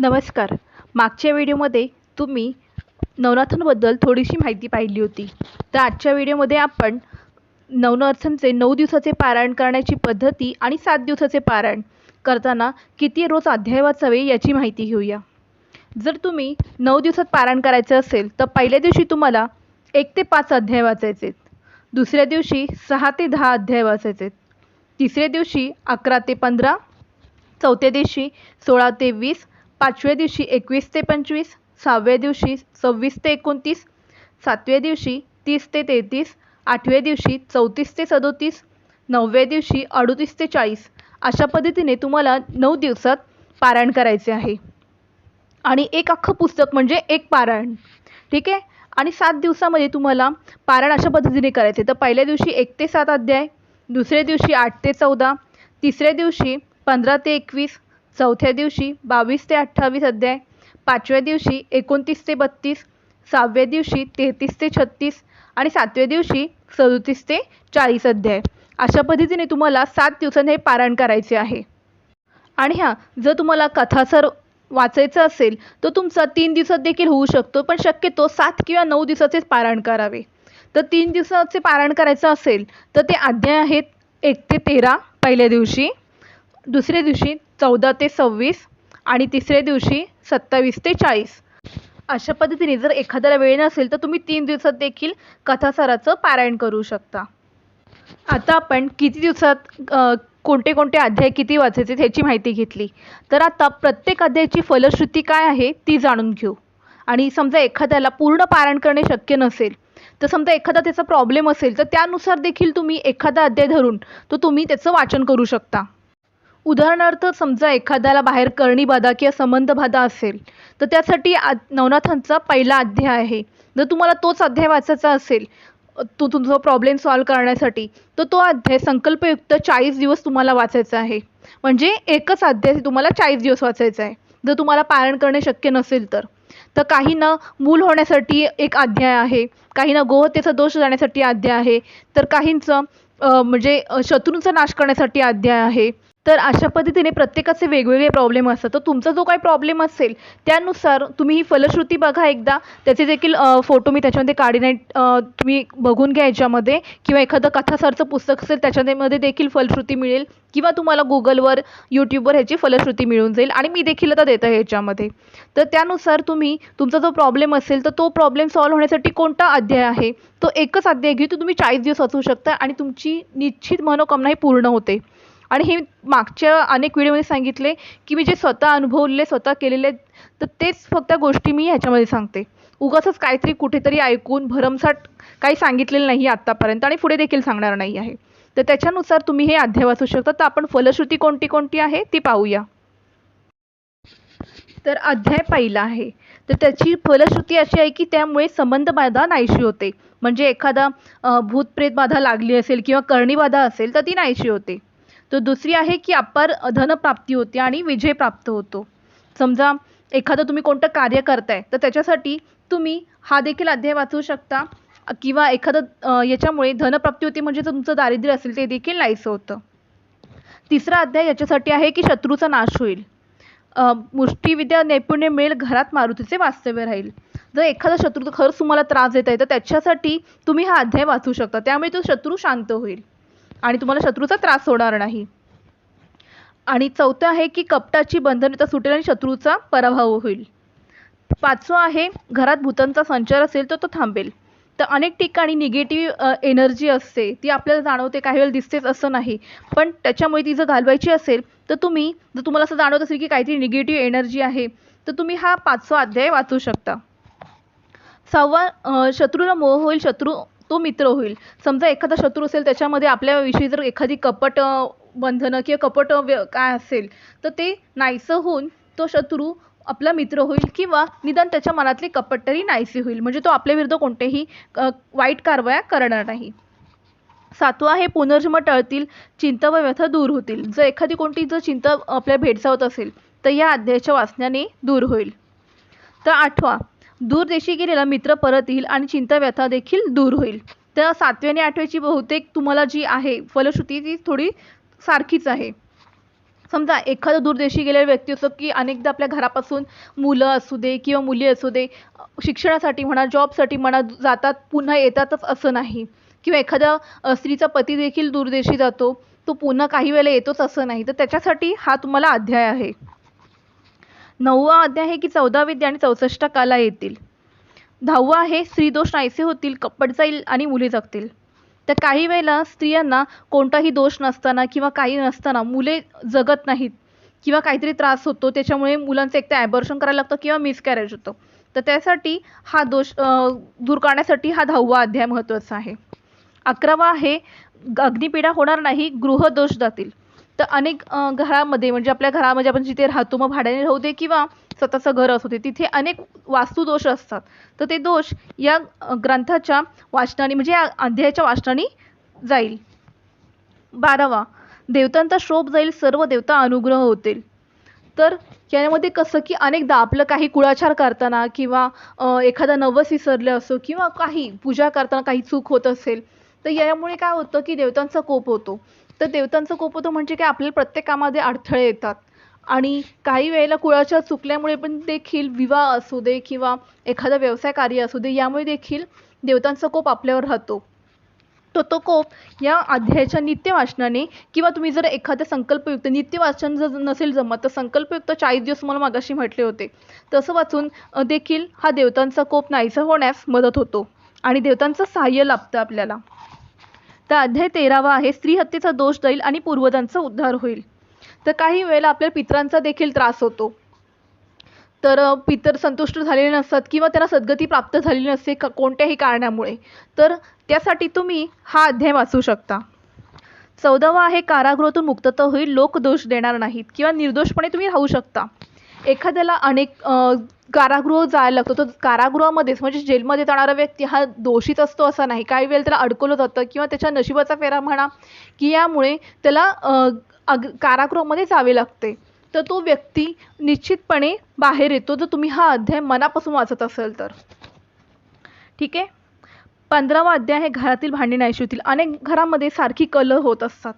नमस्कार. मागच्या व्हिडिओमध्ये तुम्ही नवनाथांबद्दल थोडीशी माहिती पाहिली होती. तर आजच्या व्हिडिओमध्ये आपण नवनाथांचे नऊ दिवसाचे पारायण करण्याची पद्धती आणि सात दिवसाचे पारायण करताना किती रोज अध्याय वाचावे याची माहिती घेऊया. जर तुम्ही नऊ दिवसात पारायण करायचं असेल तर पहिल्या दिवशी तुम्हाला एक ते पाच अध्याय वाचायचे दुसऱ्या दिवशी सहा ते दहा अध्याय वाचायचे तिसऱ्या दिवशी अकरा ते पंधरा चौथ्या दिवशी सोळा ते वीस पाचव्या दिवशी एकवीस ते पंचवीस सहाव्या दिवशी सव्वीस ते एकोणतीस सातव्या दिवशी तीस ते तेहतीस आठव्या दिवशी चौतीस ते सदोतीस नवव्या दिवशी अडोतीस ते चाळीस अशा पद्धतीने तुम्हाला नऊ दिवसात पारायण करायचे आहे. आणि एक अख्खं पुस्तक म्हणजे एक पारायण. ठीक आहे? आणि सात दिवसामध्ये तुम्हाला पारायण अशा पद्धतीने करायचे. तर पहिल्या दिवशी एक ते सात अध्याय दुसऱ्या दिवशी आठ ते चौदा तिसऱ्या दिवशी पंधरा ते एकवीस चौथ्या दिवशी बावीस ते अठ्ठावीस अध्याय पाचव्या दिवशी एकोणतीस ते बत्तीस सहाव्या दिवशी तेहतीस ते छत्तीस आणि सातव्या दिवशी सदोतीस ते चाळीस अध्याय. अशा पद्धतीने तुम्हाला सात दिवसांनी हे पारायण करायचे आहे. आणि हां जर तुम्हाला कथासर वाचायचं असेल तर तुमचा तीन दिवसात देखील होऊ शकतो पण शक्यतो सात किंवा नऊ दिवसाचेच पारायण करावे. तर तीन दिवसाचे पारायण करायचं असेल तर ते अध्याय आहेत एक ते तेरा पहिल्या दिवशी दुसऱ्या दिवशी चौदा ते सव्वीस आणि तिसऱ्या दिवशी सत्तावीस ते चाळीस. अशा पद्धतीने जर एखाद्याला वेळ नसेल तर तुम्ही तीन दिवसात देखील कथासाराचं पारायण करू शकता. आता आपण किती दिवसात कोणते कोणते अध्याय किती वाचायचे ह्याची माहिती घेतली. तर आता प्रत्येक अध्यायाची फलश्रुती काय आहे ती जाणून घेऊ. आणि समजा एखाद्याला पूर्ण पारायण करणे शक्य नसेल तर समजा एखादा त्याचा प्रॉब्लेम असेल तर त्यानुसार देखील तुम्ही एखादा अध्याय धरून तो तुम्ही त्याचं वाचन करू शकता. उदाहरणार्थ समजा एखाद्याला बाहेर करणी बाधा किंवा संबंध बाधा असेल तर त्यासाठी आ नवनाथांचा पहिला अध्याय आहे. जर तुम्हाला तोच अध्याय वाचायचा असेल तो तुमचा प्रॉब्लेम सॉल्व करण्यासाठी तर तो अध्याय संकल्पयुक्त चाळीस दिवस तुम्हाला वाचायचा आहे. म्हणजे एकच अध्याय तुम्हाला चाळीस दिवस वाचायचा आहे. जर तुम्हाला पारायण करणे शक्य नसेल तर. तर काहींना मूल होण्यासाठी एक अध्याय आहे काहींना गोहत्येचा दोष जाण्यासाठी अध्याय आहे तर काहींचं म्हणजे शत्रूंचा नाश करण्यासाठी अध्याय आहे. तर अशा पद्धतीने प्रत्येकाचे वेगवेगळे प्रॉब्लेम असतात. तर तुमचा जो काही प्रॉब्लेम असेल त्यानुसार तुम्ही ही फलश्रुती बघा एकदा. त्याचे देखील फोटो मी त्याच्यामध्ये काढीन तुम्ही बघून घ्या याच्यामध्ये. किंवा एखादं कथासारचं पुस्तक असेल त्याच्यामध्ये देखील फलश्रुती मिळेल. किंवा तुम्हाला गुगलवर यूट्यूबवर ह्याची फलश्रुती मिळून जाईल. आणि मी देखील आता देत आहे याच्यामध्ये तर त्यानुसार तुम्ही तुमचा जो प्रॉब्लेम असेल तर तो प्रॉब्लेम सॉल्व्ह होण्यासाठी कोणता अध्याय आहे? तो एकच अध्याय घेऊ तो तुम्ही चाळीस दिवस वाचू शकता आणि तुमची निश्चित मनोकामना ही पूर्ण होते. आणि हे मागच्या अनेक व्हिडिओमध्ये सांगितले की मी जे स्वतः अनुभवले स्वतः केलेले तर तेच फक्त गोष्टी मी ह्याच्यामध्ये सांगते. उगाचच काहीतरी कुठेतरी ऐकून भरमसाठ काही सांगितलेलं नाही आत्तापर्यंत आणि पुढे देखील सांगणार नाही आहे. तर त्याच्यानुसार तुम्ही हे अध्याय वाचू शकता. तर आपण फलश्रुती कोणती कोणती आहे ती पाहूया. तर अध्याय पहिला आहे. तर त्याची फलश्रुती अशी आहे की त्यामुळे संबंध बाधा नाहीशी होते. म्हणजे एखादा भूतप्रेत बाधा लागली असेल किंवा करणी बाधा असेल तर ती नाहीशी होते. तर दुसरी आहे की अपार धनप्राप्ती होते आणि विजय प्राप्त होतो. समजा एखादं तुम्ही कोणतं कार्य करताय तर त्याच्यासाठी तुम्ही हा देखील अध्याय वाचू शकता. किंवा एखादं याच्यामुळे धनप्राप्ती होते म्हणजे जर तुमचं दारिद्र्य असेल ते देखील नाहीसं होतं. तिसरा अध्याय याच्यासाठी आहे की शत्रूचा नाश होईल. मुष्टीविद्या नैपुण्य मिळेल घरात मारुतीचे वास्तव्य राहील. जर एखादा शत्रू खरंच तुम्हाला त्रास देत आहे तर त्याच्यासाठी तुम्ही हा अध्याय वाचू शकता. त्यामुळे तो शत्रू शांत होईल. आणि तुम्हाला शत्रूचा त्रास होणार नाही. आणि चौथं आहे की कपटाची बंधनता सुटेल आणि शत्रूचा पराभव होईल. पाचवं आहे घरात भूतांचा संचार असेल तर तो थांबेल. तर अनेक ठिकाणी निगेटिव्ह एनर्जी असते. ती आपल्याला जाणवते काही वेळेला दिसतेच असं नाही. पण त्याच्यामुळे ती जर घालवायची असेल तर तुम्ही जर तुम्हाला असं जाणवत असेल की काहीतरी निगेटिव्ह एनर्जी आहे तर तुम्ही हा पाचवा अध्याय वाचू शकता. सहावा शत्रूला मोह होईल शत्रू तो मित्र होईल. समजा एखादा शत्रू असेल त्याच्यामध्ये आपल्याविषयी जर एखादी कपट बंधनं किंवा कपट व्य काय असेल तर ते नाहीसं होऊन तो शत्रू आपला मित्र होईल किंवा निदान त्याच्या मनातली कपट तरी नाहीसी होईल. म्हणजे तो आपल्याविरुद्ध कोणतेही वाईट कारवाया करणार नाही. सातवा हे पुनर्जन्म टळतील चिंता व व्यथा दूर होतील. जर एखादी कोणती जर चिंता आपल्या भेडसावत असेल तर या अध्यायाच्या वाचण्याने दूर होईल. तर आठवा दूरदेशी गेलेला मित्र परत येईल आणि चिंता व्यथा देखील दूर होईल. तर सातवी आणि आठव्याची बहुतेक तुम्हाला जी आहे फलश्रुती ती थोडी सारखीच आहे. समजा एखादा दूरदेशी गेलेला व्यक्ती असतो की अनेकदा आपल्या घरापासून मुलं असू दे किंवा मुली असू दे शिक्षणासाठी म्हणा जॉबसाठी म्हणा जातात पुन्हा येतातच असं नाही. किंवा एखादा स्त्रीचा पती देखील दूरदेशी जातो तो पुन्हा काही वेळेला येतोच असं नाही. तर त्याच्यासाठी हा तुम्हाला अध्याय आहे. नववा अध्याय आहे की चौदा विद्या आणि चौसष्ट कला येतील. दहावा आहे स्त्रीदोष नाहीसे होतील कपट जाईल आणि मुली जगतील. तर काही वेळेला स्त्रियांना कोणताही दोष नसताना किंवा काही नसताना मुले जगत नाहीत किंवा काहीतरी त्रास होतो त्याच्यामुळे मुलांचं एक तर ॲबॉर्शन करायला लागतं किंवा मिसकॅरेज होतं. तर त्यासाठी हा दोष दूर करण्यासाठी हा दहावा अध्याय महत्त्वाचा आहे. अकरावा आहे अग्निपीडा होणार नाही गृहदोष जातील. तर अनेक घरामध्ये म्हणजे आपल्या घरामध्ये आपण जिथे राहतो मग भाड्याने राहू दे किंवा स्वतःचं घर असू दे तिथे अनेक वास्तुदोष असतात. तर ते दोष या ग्रंथाच्या वाचनाने म्हणजे या अध्यायाच्या वाचनाने जाईल. बारावा देवतांचा शोभ जाईल सर्व देवता अनुग्रह होतील. तर यामध्ये कसं की अनेकदा आपलं काही कुळाचार करताना किंवा एखादा नवस विसरलं असो किंवा काही पूजा करताना काही चूक होत असेल तर यामुळे काय होतं की देवतांचा कोप होतो. तर देवतांचा कोप होतो म्हणजे काय आपल्याला प्रत्येक कामामध्ये अडथळे येतात. आणि काही वेळेला कुळाच्या चुकल्यामुळे पण देखील विवाह असू दे किंवा एखादा व्यवसाय कार्य असू दे यामुळे देखील देवतांचा कोप आपल्यावर राहतो. तो तो कोप या अध्यायाच्या नित्य वाचनाने किंवा तुम्ही जर एखादं संकल्पयुक्त नित्य वाचन जर नसेल जमत तर संकल्पयुक्त चाळीस दिवस मला मागाशी म्हटले होते. तसं वाचून देखील हा देवतांचा कोप नाहीसा होण्यास मदत होतो आणि देवतांचं सहाय्य लाभतं आपल्याला. तर अध्याय तेरावा आहे स्त्री हत्येचा दोष जाईल आणि पूर्वजांचा उद्धार होईल. तर काही वेळेला आपल्या पितरांचा देखील त्रास होतो. तर पितर संतुष्ट झालेले नसतात किंवा त्यांना सद्गती प्राप्त झालेली नसते क कोणत्याही कारणामुळे. तर त्यासाठी तुम्ही हा अध्याय वाचू शकता. चौदावा आहे कारागृहातून मुक्तता होईल लोक दोष देणार नाहीत किंवा निर्दोषपणे तुम्ही राहू शकता. एखाद्याला अनेक कारागृह जायला लागतो. तर कारागृहामध्येच म्हणजे जेलमध्ये जाणारा व्यक्ती हा दोषीच असतो असा नाही. काही वेळेला त्याला अडकवलं जातं किंवा त्याच्या नशिबाचा फेरा म्हणा की यामुळे त्याला अग कारागृहामध्ये जावे लागते. तर तो व्यक्ती निश्चितपणे बाहेर येतो. जर तुम्ही हा अध्याय मनापासून वाचत असाल तर. ठीक आहे? पंधरावा अध्याय हे घरातील भांडी नाही शिवतील. अनेक घरामध्ये सारखी कलह होत असतात.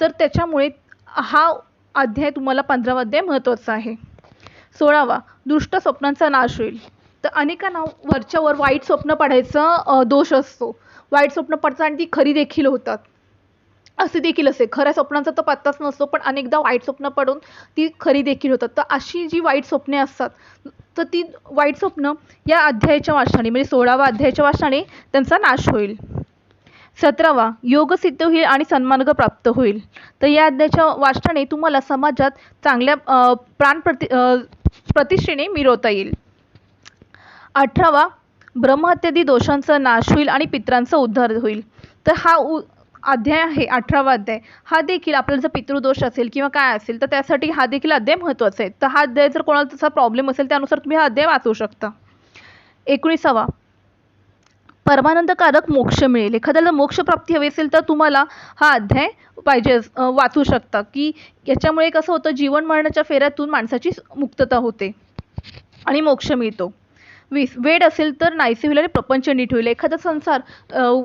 तर त्याच्यामुळे हा अध्याय तुम्हाला पंधरावा अध्याय महत्त्वाचा आहे. सोळावा दुष्ट स्वप्नांचा नाश होईल. तर अनेकांना वरच्यावर वाईट स्वप्न पडायचा दोष असतो. वाईट स्वप्न पडतात आणि ती खरी देखील होतात. असे देखील असे. खऱ्या स्वप्नांचा तर पत्ताच नसतो पण अनेकदा वाईट स्वप्न पडून ती खरी देखील होतात. तर अशी जी वाईट स्वप्ने असतात तर ती वाईट स्वप्न या अध्यायाच्या वाचनाने म्हणजे सोळावा अध्यायाच्या वाचनाने त्यांचा नाश होईल. सतरावा योग सिद्ध होईल आणि सन्मार्ग प्राप्त होईल. तर या अध्यायाच्या वाचनाने तुम्हाला समाजात चांगल्या प्राणप्रति प्राण प्रति प्रतिष्ठेने मिरवता येईल. अठरावा ब्रह्महत्यादी दोषांचा नाश होईल आणि पित्रांचा उद्धार होईल. तर हा उ अध्याय आहे अठरावा अध्याय. हा देखील आपल्याला जर पितृदोष असेल किंवा काय असेल तर त्यासाठी हा देखील अध्याय महत्त्वाचा आहे. तर हा अध्याय जर कोणाला तसा प्रॉब्लेम असेल त्यानुसार तुम्ही हा अध्याय वाचू शकता. एकोणीसावा परमानंदकारक मोक्ष मिळेल. एखाद्याला मोक्षप्राप्ती हवी असेल तर तुम्हाला हा अध्याय पाहिजे वाचू शकता. की याच्यामुळे कसं होतं जीवन मरणाच्या फेऱ्यातून माणसाची मुक्तता होते आणि मोक्ष मिळतो. वीस वेड असेल तर नाहीसे होईल आणि प्रपंच नीट होईल. एखादा संसार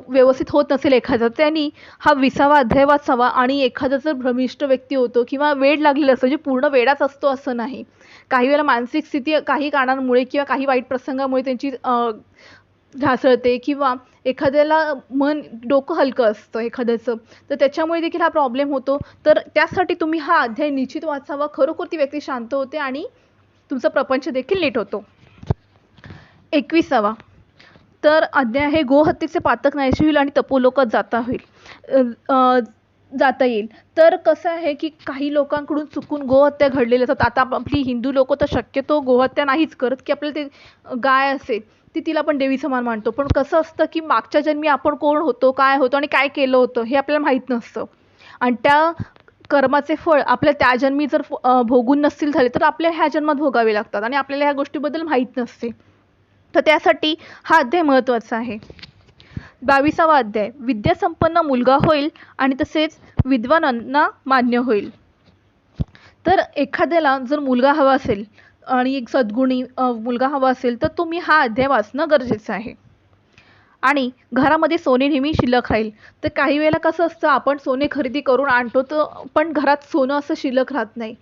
व्यवस्थित होत नसेल एखादा त्यांनी हा विसावा अध्याय वाचावा आणि एखादा जर भ्रमिष्ट व्यक्ती होतो किंवा वेड लागलेला असतो म्हणजे पूर्ण वेडाच असतो असं नाही. काही वेळेला मानसिक स्थिती काही कारणांमुळे किंवा काही वाईट प्रसंगामुळे त्यांची ढासळते किंवा एखाद्याला मन डोकं हलकं असतं एखाद्याचं तर त्याच्यामुळे देखील हा प्रॉब्लेम होतो. तर त्यासाठी तुम्ही हा अध्याय निश्चित वाचावा. खरोखर ती व्यक्ती शांत होते आणि तुमचा प्रपंच देखील नीट होतो. एकविसावा. तर अध्याय हे गोहत्येचे पातक नाहीशी होईल आणि तपोलोकात जाता होईल. जाता येईल. तर कसं आहे की काही लोकांकडून चुकून गोहत्या घडलेल्या असतात. आता आपली हिंदू लोक तर शक्यतो गोहत्या नाहीच करत की आपल्याला ते गाय असेल. ती तिला आपण देवी समान मानतो. पण कसं असतं की मागच्या जन्मी आपण कोण होतो काय होतो आणि काय केलं होतं हे आपल्याला माहीत नसतं. आणि त्या कर्माचे फळ आपल्या त्या जन्मी जर भोगून नसतील झाले तर आपल्या ह्या जन्मात भोगावे लागतात आणि आपल्याला ह्या गोष्टीबद्दल माहीत नसते. तर त्यासाठी हा अध्याय महत्त्वाचा आहे. बावीसावा अध्याय. विद्यासंपन्न मुलगा होईल आणि तसेच विद्वानांना मान्य होईल. तर एखाद्याला जर मुलगा हवा असेल आणि एक सद्गुणी मुलगा हवा असेल तर तुम्ही हा अध्याय वाचणं गरजेचं आहे. आणि घरामध्ये सोने नेहमी शिल्लक राहील. तर काही वेळेला कसं असतं आपण सोने खरेदी करून आणतो तर पण घरात सोनं असं शिल्लक राहत नाही.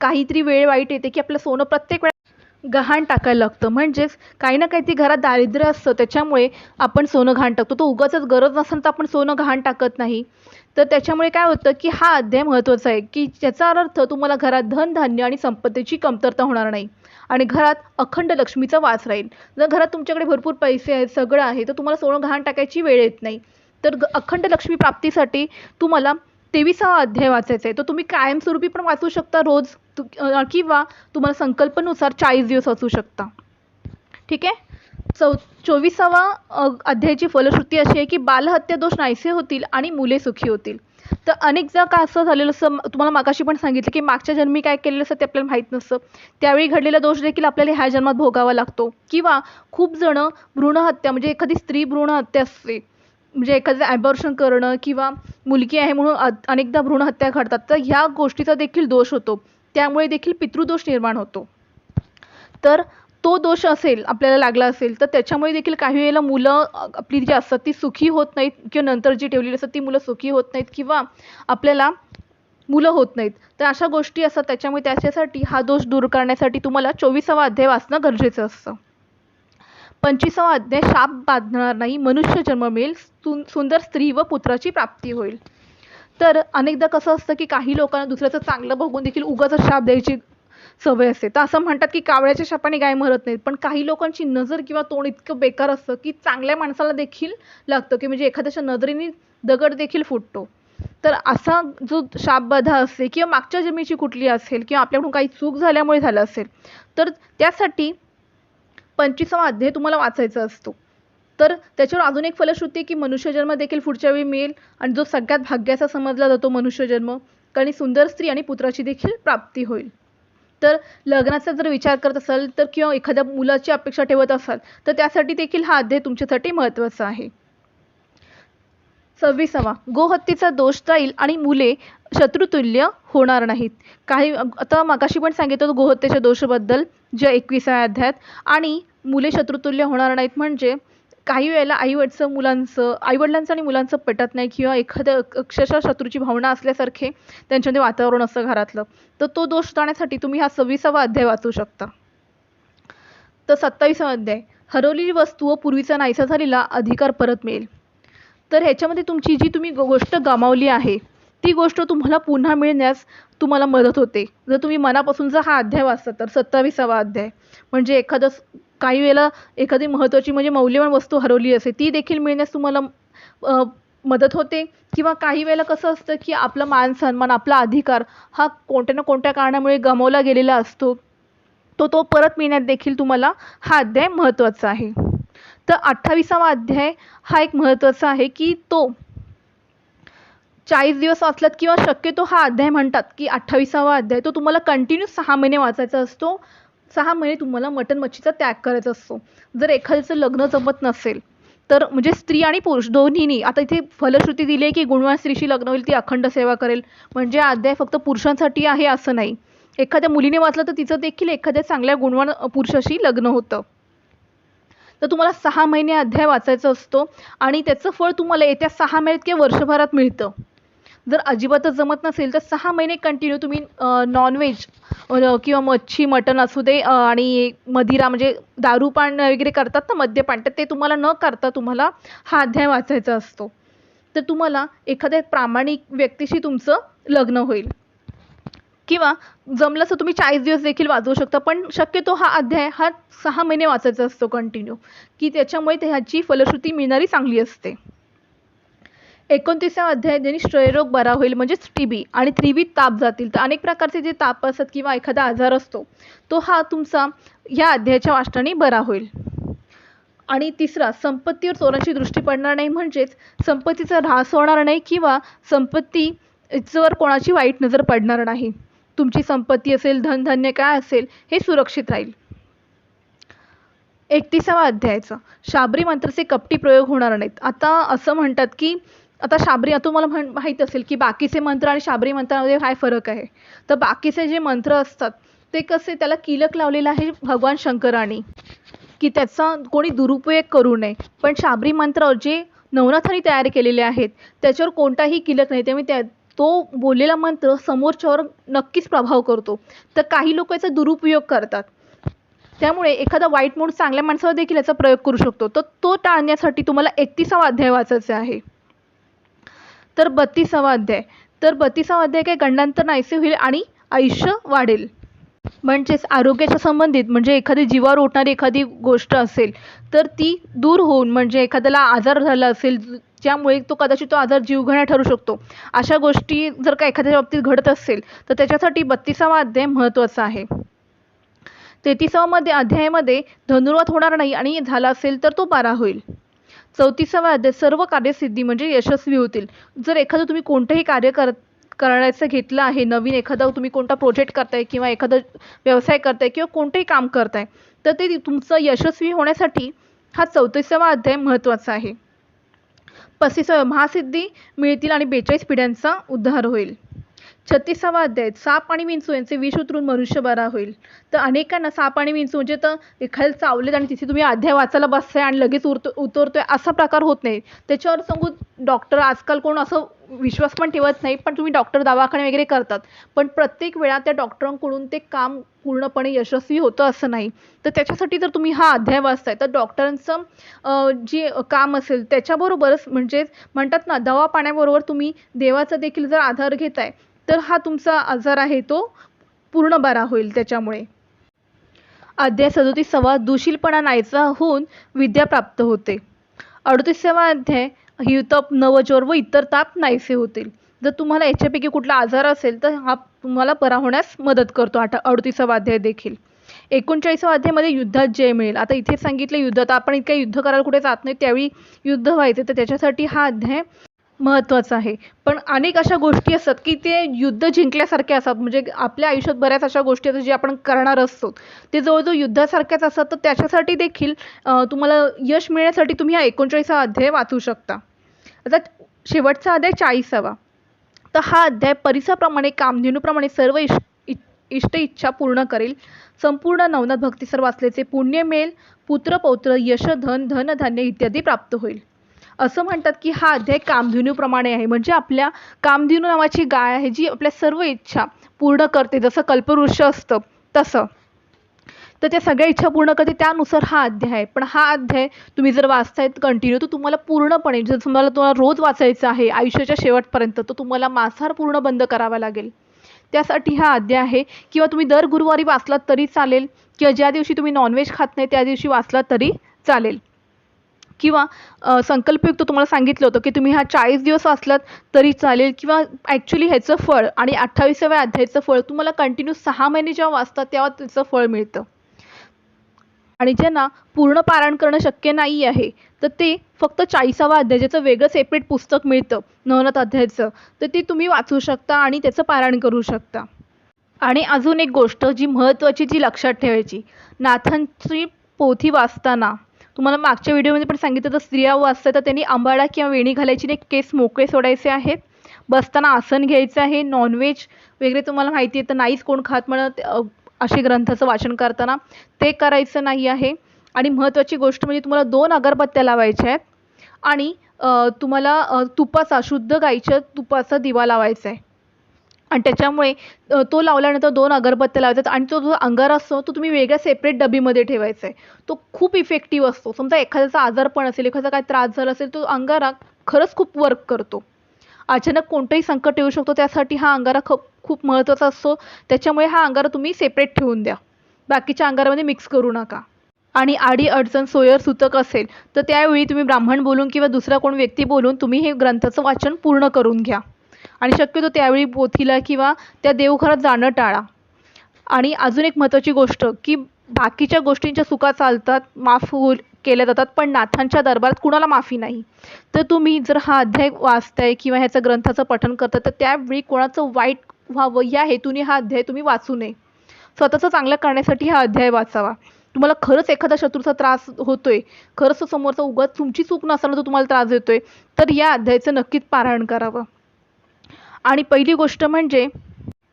काहीतरी वेळ वाईट येते की आपलं सोनं प्रत्येक वेळेला गहाण टाकायला लागतं. म्हणजेच काही ना काहीतरी घरात दारिद्र्य असतं. त्याच्यामुळे आपण सोनं घाण टाकतो. तो उगाचच गरज नसेल तर आपण सोनं घाण टाकत नाही. तर त्याच्यामुळे काय होतं की हा अध्याय महत्त्वाचा आहे की ज्याचा अर्थ तुम्हाला घरात धनधान्य आणि संपत्तीची कमतरता होणार नाही आणि घरात अखंड लक्ष्मीचा वास राहील. जर घरात तुमच्याकडे भरपूर पैसे आहेत सगळं आहे तर तुम्हाला सोनं घाण टाकायची वेळ येत नाही. तर ग अखंड लक्ष्मी प्राप्तीसाठी तुम्हाला तेविसावा अध्याय वाचायचा आहे तो तुम्ही कायमस्वरूपी पण वाचू शकता रोज. तु किंवा तुम्हाला संकल्पनुसार चाळीस दिवस वाचू शकता. ठीक आहे? चौ चोवीसावा अध्यायाची फलश्रुती अशी आहे की बालहत्या दोष नाहीसे होतील आणि मुले सुखी होतील. तर अनेकदा का असं झालेलं असं तुम्हाला मागाशी पण सांगितलं की मागच्या जन्मी काय केलेलं असतं ते आपल्याला माहीत नसतं. त्यावेळी घडलेला दोष देखील आपल्याला ह्या जन्मात भोगावा लागतो. किंवा खूप जणं भ्रूणहत्या म्हणजे एखादी स्त्री भ्रूणहत्या असते. म्हणजे एखादं ॲबॉर्शन करणं किंवा मुलगी आहे म्हणून अ अनेकदा भ्रूणहत्या घडतात. तर ह्या गोष्टीचा देखील दोष होतो. त्यामुळे देखील पितृदोष निर्माण होतो. तर तो दोष असेल आपल्याला लागला असेल तर त्याच्यामुळे देखील काही वेळेला मुलं आपली जी असतात ती सुखी होत नाहीत किंवा नंतर जी ठेवलेली असतात ती मुलं सुखी होत नाहीत किंवा आपल्याला मुलं होत नाहीत. तर अशा गोष्टी असतात. त्याच्यामुळे त्याच्यासाठी हा दोष दूर करण्यासाठी तुम्हाला चोवीसावा अध्याय वाचणं गरजेचं असतं. पंचवीसावा अध्याय शाप बांधणार नाही मनुष्य जन्म मिळेल सुं सुंदर स्त्री व पुत्राची प्राप्ती होईल. तर अनेकदा कसं असतं की काही लोकांना दुसऱ्याचं चांगलं बघून देखील उगाच शाप द्यायची सवय असते. तर असं म्हणतात की कावळ्याच्या शापाने गाय मरत नाहीत. पण काही लोकांची नजर किंवा तोंड इतकं बेकार असतं की चांगल्या माणसाला देखील लागतं की म्हणजे एखाद्याच्या नजरेने दगड देखील फुटतो. तर असा जो शापबाधा असते किंवा मागच्या जमिनीची कुठली असेल किंवा आपल्याकडून काही चूक झाल्यामुळे झालं असेल तर त्यासाठी पंचवीसावा अध्याय तुम्हाला वाचायचा असतो. तर त्याच्यावर अजून एक फलश्रुती आहे की मनुष्यजन्म देखील पुढच्या वेळी मिळेल आणि जो सगळ्यात भाग्याचा समजला जातो मनुष्यजन्म कारण सुंदर स्त्री आणि पुत्राची देखील प्राप्ती होईल. तर लग्नाचा जर विचार करत असाल तर किंवा एखाद्या मुलाची अपेक्षा ठेवत असाल तर त्यासाठी देखील हा अध्याय तुमच्यासाठी महत्त्वाचा आहे. सव्वीसावा गोहत्येचा दोष जाईल आणि मुले शत्रुतुल्य होणार नाहीत. काही आता मगाशी पण सांगितलं गोहत्येच्या दोषाबद्दल ज्या एकविसाव्या अध्यायात. आणि मुले शत्रुतुल्य होणार नाहीत म्हणजे काही वेळेला आईवडचं मुलांचं आईवडिलांचं आणि मुलांचं पटत नाही किंवा एखाद्या अक्षरशः शत्रूची भावना असल्यासारखे त्यांच्यामध्ये वातावरण असतं घरातलं. तर तो दोष टाळण्यासाठी तुम्ही हा सव्वीसावा अध्याय वाचू शकता. तर सत्तावीसावा अध्याय हरवलेली वस्तू व पूर्वीचा नाहीसा झालेला अधिकार परत मिळेल. तर ह्याच्यामध्ये तुमची जी तुम्ही गोष्ट गमावली आहे ती गोष्ट तुम्हाला पुन्हा मिळण्यास तुम्हाला मदत होते. जर तुम्ही मनापासून जर हा अध्याय वाचता तर सत्तावीसावा अध्याय. म्हणजे एखादं काही वेळेला एखादी महत्त्वाची म्हणजे मौल्यवान वस्तू हरवली असेल ती देखील मिळण्यास तुम्हाला मदत होते. किंवा काही वेळेला कसं असतं की आपला मान सन्मान आपला अधिकार हा कोणत्या ना कोणत्या कारणामुळे गमावला गेलेला असतो तो तो परत मिळण्यात देखील तुम्हाला हा अध्याय महत्त्वाचा आहे. तर अठ्ठावीसावा अध्याय हा एक महत्त्वाचा आहे की तो चाळीस दिवस वाचलात किंवा शक्यतो हा अध्याय म्हणतात की अठ्ठावीसावा अध्याय तो तुम्हाला कंटिन्यू सहा महिने वाचायचा असतो. सहा महिने तुम्हाला मटन मच्छीचा त्याग करायचा असतो. जर एखाद्याचं लग्न जमत नसेल तर म्हणजे स्त्री आणि पुरुष दोन्हीनी आता इथे फलश्रुती दिली आहे की गुणवान स्त्रीशी लग्न होईल ती अखंड सेवा करेल. म्हणजे अध्याय फक्त पुरुषांसाठी आहे असं नाही. एखाद्या मुलीने वाचलं तर तिचं देखील एखाद्या चांगल्या गुणवान पुरुषाशी लग्न होतं. तर तुम्हाला सहा महिने अध्याय वाचायचा असतो आणि त्याचं फळ तुम्हाला येत्या सहा महिन्यात किंवा वर्षभरात मिळतं. जर अजिबातच जमत नसेल तर सहा महिने कंटिन्यू तुम्ही नॉनव्हेज किंवा मच्छी मटण असू दे आणि मदिरा म्हणजे दारूपान वगैरे करतात ना मद्यपान तर ते तुम्हाला न करता तुम्हाला हा अध्याय वाचायचा असतो. तर तुम्हाला एखाद्या प्रामाणिक व्यक्तीशी तुमचं लग्न होईल. किंवा जमलं असं तुम्ही चाळीस दिवस देखील वाचवू शकता पण शक्यतो हा अध्याय हा सहा महिने वाचायचा असतो कंटिन्यू की त्याच्यामुळे ह्याची फलश्रुती मिळणारी चांगली असते. एकोणतीसावा अध्याय ज्यांनी क्षयरोग बरा होईल म्हणजेच टी बी आणि त्रिविध ताप जातील. तर अनेक प्रकारचे जे ताप असतात किंवा एखादा आजार असतो तो हा तुमचा या अध्यायाच्या वाचनाने बरा होईल. आणि तिसरा संपत्तीवर चोरांची दृष्टी पडणार नाही म्हणजेच संपत्तीचा ऱ्हास होणार नाही किंवा संपत्तीवर कोणाची वाईट नजर पडणार नाही. तुमची संपत्ती असेल धनधान्य काय असेल हे सुरक्षित राहील. एकतीसावा अध्यायाचा शाबरी मंत्राचे कपटी प्रयोग होणार नाहीत. आता असं म्हणतात की आता शाबरी आता तुम्हाला म्हण माहीत असेल की बाकीचे मंत्र आणि शाबरी मंत्रामध्ये काय फरक आहे? तर बाकीचे जे मंत्र असतात ते कसे? त्याला किलक लावलेलं आहे भगवान शंकराने की त्याचा कोणी दुरुपयोग करू नये. पण शाबरी मंत्र जे नवनाथांनी तयार केलेले आहेत त्याच्यावर कोणताही किलक नाही. त्यामुळे त्या तो बोललेला मंत्र समोरच्यावर नक्कीच प्रभाव करतो. तर काही लोक याचा दुरुपयोग करतात. त्यामुळे एखादा वाईट मूड चांगल्या माणसावर देखील याचा प्रयोग करू शकतो. तर तो टाळण्यासाठी तुम्हाला एकतीसावा अध्याय वाचायचा आहे. तर बत्तीसावा अध्याय. तर बत्तीसावा अध्याय काय? गंडांतर नाहीसे होईल आणि आयुष्य वाढेल. म्हणजेच आरोग्याच्या संबंधित म्हणजे एखादी जीवावर उठणारी एखादी गोष्ट असेल तर ती दूर होऊन म्हणजे एखाद्याला आजार झाला असेल ज्यामुळे तो कदाचित तो आजार जीवघेणा ठरू शकतो. अशा गोष्टी जर का एखाद्याच्या बाबतीत घडत असेल तर त्याच्यासाठी बत्तीसावा अध्याय महत्त्वाचा आहे. तेहतीसावामध्ये अध्यायामध्ये धनुर्वात होणार नाही आणि झाला असेल तर तो बारा होईल. चौतीसावा अध्याय सर्व कार्यसिद्धी म्हणजे यशस्वी होतील. जर एखादं तुम्ही कोणतंही कार्य कर करायचं घेतलं आहे नवीन एखादा तुम्ही कोणता प्रोजेक्ट करताय किंवा एखादा व्यवसाय करताय किंवा कोणतंही काम करताय तर ते तुमचं यशस्वी होण्यासाठी हा चौतीसावा अध्याय महत्त्वाचा आहे. पस्तीसाव्या महासिद्धी मिळतील आणि बेचाळीस पिढ्यांचा उद्धार होईल. छत्तीसावा अध्याय साप आणि विंचू यांचे विष उतरून मनुष्य बरा होईल. तर अनेकांना साप आणि विंचू म्हणजे तर एखाद्या चावलेत आणि तिथे तुम्ही अध्याय वाचायला बसताय आणि लगेच उरतो उतरतोय असा प्रकार होत नाही. त्याच्यावर सांगू डॉक्टर आजकाल कोण असं विश्वास पण ठेवत नाही पण तुम्ही डॉक्टर दवाखाने वगैरे करतात. पण प्रत्येक वेळा त्या डॉक्टरांकडून ते काम पूर्णपणे यशस्वी होतं असं नाही. तर त्याच्यासाठी जर तुम्ही हा अध्याय वाचताय तर डॉक्टरांचं जे काम असेल त्याच्याबरोबरच म्हणजे म्हणतात ना दवा पाण्याबरोबर तुम्ही देवाचा देखील जर आधार घेताय तर हा तुमचा आजार आहे तो पूर्ण बरा होईल त्याच्यामुळे. अध्याय सदोतीसावा दुशीलपणा नाहीचा होऊन विद्या प्राप्त होते. अडतीसावा अध्याय हिवताप नवज्वर व इतर ताप नाहीसे होतील. जर तुम्हाला याच्यापैकी कुठला आजार असेल तर हा तुम्हाला बरा होण्यास मदत करतो आठ अडतीसावा अध्याय देखील. एकोणचाळीसावा अध्यायमध्ये युद्धात जय मिळेल. आता इथे सांगितले युद्धात आपण इतक्या युद्ध करायला कुठे जात नाही त्यावेळी युद्ध व्हायचे तर त्याच्यासाठी हा अध्याय महत्त्वाचं आहे. पण अनेक अशा गोष्टी असतात की ते युद्ध जिंकल्यासारख्या असतात. म्हणजे आपल्या आयुष्यात बऱ्याच अशा गोष्टी असतात जे आपण करणार असतो. ते जवळजवळ युद्धासारख्याच असतात. तर त्याच्यासाठी देखील तुम्हाला यश मिळण्यासाठी तुम्ही हा एकोणचाळीसा अध्याय वाचू शकता. आता शेवटचा अध्याय चाळीसावा. तर हा अध्याय परिसाप्रमाणे कामधेनूप्रमाणे सर्व इष्ट इष्ट इच्छा पूर्ण करेल. संपूर्ण नवनाथ भक्तीसर वाचल्याचे पुण्य मिळेल. पुत्र पौत्र यश धन धनधान्य इत्यादी प्राप्त होईल. असं म्हणतात की हा अध्याय कामधेनूप्रमाणे आहे. म्हणजे आपल्या कामधेनू नावाची गाय आहे जी आपल्या सर्व इच्छा पूर्ण करते. जसं कल्पवृक्ष असतं तसं. तर त्या सगळ्या इच्छा पूर्ण करते त्यानुसार हा अध्याय आहे. पण हा अध्याय तुम्ही जर वाचताय कंटिन्यू तर तुम्हाला पूर्णपणे जर तुम्हाला तुम्हाला रोज वाचायचं आहे आयुष्याच्या शेवटपर्यंत तर तुम्हाला मांसाहार पूर्ण बंद करावा लागेल. त्यासाठी हा अध्याय आहे. किंवा तुम्ही दर गुरुवारी वाचलात तरी चालेल. किंवा ज्या दिवशी तुम्ही नॉनव्हेज खात नाही त्या दिवशी वाचलात तरी चालेल. किंवा संकल्पयुक्त तुम्हाला सांगितलं होतं की तुम्ही हा चाळीस दिवस वाचलात तरी चालेल किंवा ॲक्च्युली ह्याचं फळ आणि अठ्ठावीसाव्या अध्यायाचं फळ तुम्हाला कंटिन्यू सहा महिने जेव्हा वाचतात तेव्हा त्याचं फळ मिळतं. आणि ज्यांना पूर्ण पारायण करणं शक्य नाही आहे तर ते फक्त चाळीसावा अध्याय ज्याचं वेगळं सेपरेट पुस्तक मिळतं नवनाथ अध्यायाचं तर ते तुम्ही वाचू शकता आणि त्याचं पारायण करू शकता. आणि अजून एक गोष्ट जी महत्त्वाची जी लक्षात ठेवायची नाथांची पोथी वाचताना तुम्हाला मागच्या व्हिडिओमध्ये पण सांगितलं तर स्त्रिया वाचतात तर त्यांनी आंबाडा किंवा वेणी घालायची नाही केस मोकळे सोडायचे आहेत. बसताना आसन घ्यायचं आहे नॉनव्हेज वगैरे तुम्हाला माहिती आहे तर नाहीच कोण खात म्हणत असे ग्रंथाचं वाचन करताना ते करायचं नाही आहे. आणि महत्त्वाची गोष्ट म्हणजे तुम्हाला दोन अगरबत्त्या लावायच्या आहेत. आणि तुम्हाला तुपाचा शुद्ध गाईच्या तुपाचा दिवा लावायचा आहे. आणि त्याच्यामुळे तो लावल्यानंतर दोन अगरबत्त्या लावायच्यात आणि तो जो अंगारा असतो तो तुम्ही वेगळ्या सेपरेट डबीमध्ये ठेवायचा आहे तो खूप इफेक्टिव्ह असतो. समजा एखाद्याचा आजारपण असेल एखादा काय त्रास झाला असेल तो अंगारा खरंच खूप वर्क करतो. अचानक कोणतंही संकट येऊ शकतो त्यासाठी हा अंगारा ख खूप महत्त्वाचा असतो. त्याच्यामुळे हा अंगारा तुम्ही सेपरेट ठेवून द्या. बाकीच्या अंगारामध्ये मिक्स करू नका. आणि आडी अडचण सोयर सूतक असेल तर त्यावेळी तुम्ही ब्राह्मण बोलून किंवा दुसरा कोण व्यक्ती बोलून तुम्ही हे ग्रंथाचं वाचन पूर्ण करून घ्या. आणि शक्यतो त्यावेळी पोथीला किंवा त्या देवघरात जाणं टाळा. आणि अजून एक महत्त्वाची गोष्ट की बाकीच्या गोष्टींच्या चुका चालतात माफ हो केल्या जातात पण नाथांच्या दरबारात कुणाला माफी नाही. तर तुम्ही जर हा अध्याय वाचताय किंवा ह्याचं ग्रंथाचं पठण करता तर त्यावेळी कोणाचं वाईट व्हावं या हेतूने हा अध्याय तुम्ही वाचू नये. स्वतःचं चांगलं करण्यासाठी हा अध्याय वाचावा. तुम्हाला खरंच एखादा शत्रूचा त्रास होतोय खरंच समोरचा उगाच तुमची चूक नसताना तो तुम्हाला त्रास देतोय तर या अध्यायाचं नक्कीच पारायण करावं. आणि पहिली गोष्ट म्हणजे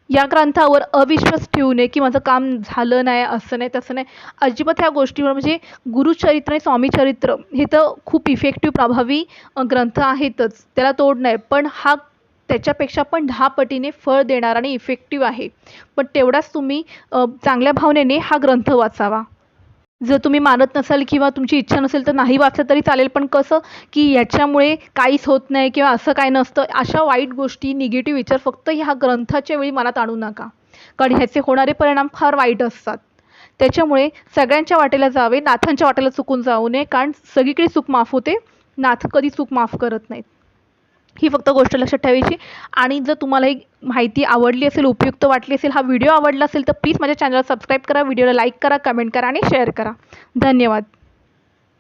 या ग्रंथावर अविश्वास ठेवू नये की माझं काम झालं नाही असं नाही तसं नाही. अजिबात ह्या गोष्टीवर म्हणजे गुरुचरित्र आणि स्वामीचरित्र हे तर खूप इफेक्टिव्ह प्रभावी ग्रंथ आहेतच. त्याला तोड नाही. पण हा त्याच्यापेक्षा पण दहा पटीने फळ देणारा आणि इफेक्टिव्ह आहे. पण तेवढाच तुम्ही चांगल्या भावनेने हा ग्रंथ वाचावा. जर तुम्ही मानत नसाल किंवा तुमची इच्छा नसेल तर नाही वाचलं तरी चालेल पण कसं की ह्याच्यामुळे काहीच होत नाही किंवा असं काय नसतं अशा वाईट गोष्टी निगेटिव्ह विचार फक्त ह्या ग्रंथाच्या वेळी मनात आणू नका. कारण ह्याचे होणारे परिणाम फार वाईट असतात. त्याच्यामुळे सगळ्यांच्या वाटेला जावे नाथांच्या वाटेला चुकून जाऊ नये कारण सगळीकडे चूक माफ होते नाथ कधी चूक माफ करत नाहीत. ही फक्त गोष्ट लक्षात ठेवायची. आणि जर तुम्हाला ही माहिती आवडली असेल उपयुक्त वाटली असेल हा व्हिडिओ आवडला असेल तर प्लीज माझ्या चॅनलला सबस्क्राईब करा व्हिडिओला लाईक करा कमेंट करा आणि शेअर करा. धन्यवाद.